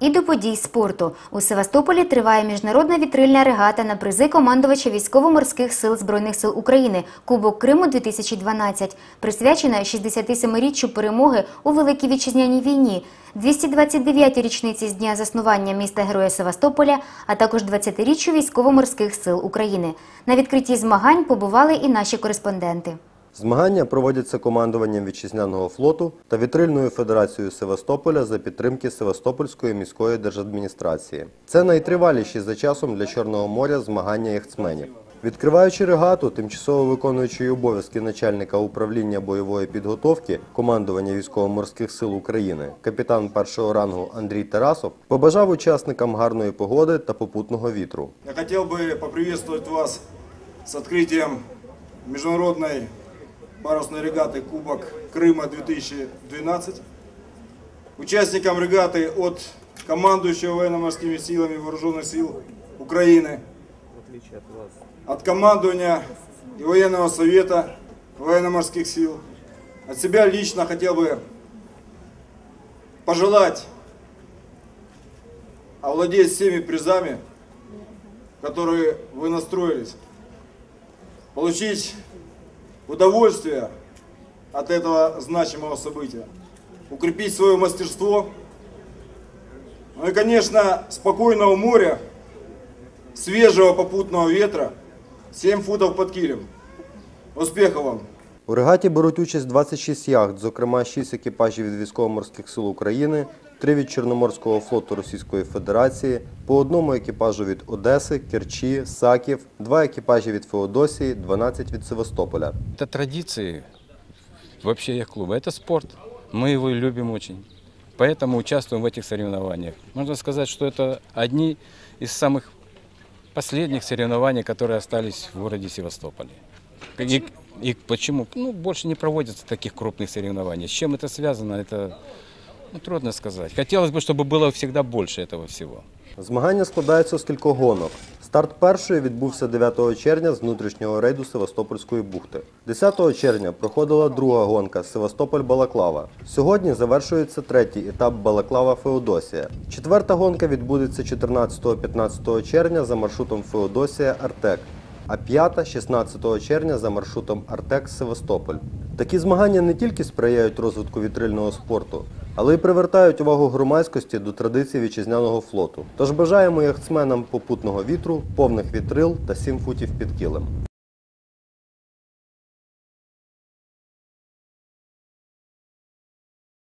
І до подій спорту у Севастополі триває міжнародна вітрильна регата на призи командувача військово-морських сил збройних сил України Кубок Криму 2012 присвячена 67-річчю перемоги у Великій вітчизняній війні, 229-й річниці з дня заснування міста Героя Севастополя, а також 20-річчю військово-морських сил України. На відкритті змагань побували і наші кореспонденти. Змагання проводяться командуванням вітчизняного флоту та вітрильною федерацією Севастополя за підтримки Севастопольської міської держадміністрації. Це найтриваліші за часом для Чорного моря змагання яхтсменів. Відкриваючи регату, тимчасово виконуючий обов'язки начальника управління бойової підготовки командування військово-морських сил України, капітан першого рангу Андрій Тарасов, побажав учасникам гарної погоди та попутного вітру. Я хотел бы поприветствовать вас с открытием международной парусной регаты Кубок Крыма 2012. Участникам регаты от командующего военно-морскими силами Вооруженных сил Украины, от командования и военного совета военно-морских сил. От себя лично хотел бы пожелать овладеть всеми призами, которые вы настроились, получить удовольствие от этого значимого события, укрепить свое мастерство, ну и, конечно, спокойного моря, свежего попутного ветра, 7 футов под килем. Успехов вам! У регаті беруть участь 26 яхт, зокрема 6 екіпажів від військово-морських сил України, 3 від Чорноморського флоту Російської Федерації, по одному екіпажу від Одеси, Керчі, Саків, 2 екіпажі від Феодосії, 12 від Севастополя. Это традиции вообще яхт-клуба. Это спорт. Мы его любим очень. Поэтому участвуем в этих соревнованиях. Можно сказать, что это одни из самых последних соревнований, которые остались в городе Севастополе. И, и почему? Ну, больше не проводятся таких крупных соревнований. С чем это связано, это ну, трудно сказать. Хотелось бы, чтобы было всегда больше этого всего. Змагання складаються з кількох гонок. Старт першої відбувся 9 червня з внутрішнього рейду Севастопольської бухти. 10 червня проходила друга гонка Севастополь-Балаклава. Сьогодні завершується третій етап Балаклава-Феодосія. Четверта гонка відбудеться 14-15 червня за маршрутом Феодосія-Артек, а п'ята 16 червня за маршрутом Артек-Севастополь. Такі змагання не тільки сприяють розвитку вітрильного спорту, але й привертають увагу громадськості до традицій вітчизняного флоту. Тож бажаємо яхтсменам попутного вітру, повних вітрил та 7 футів під килим.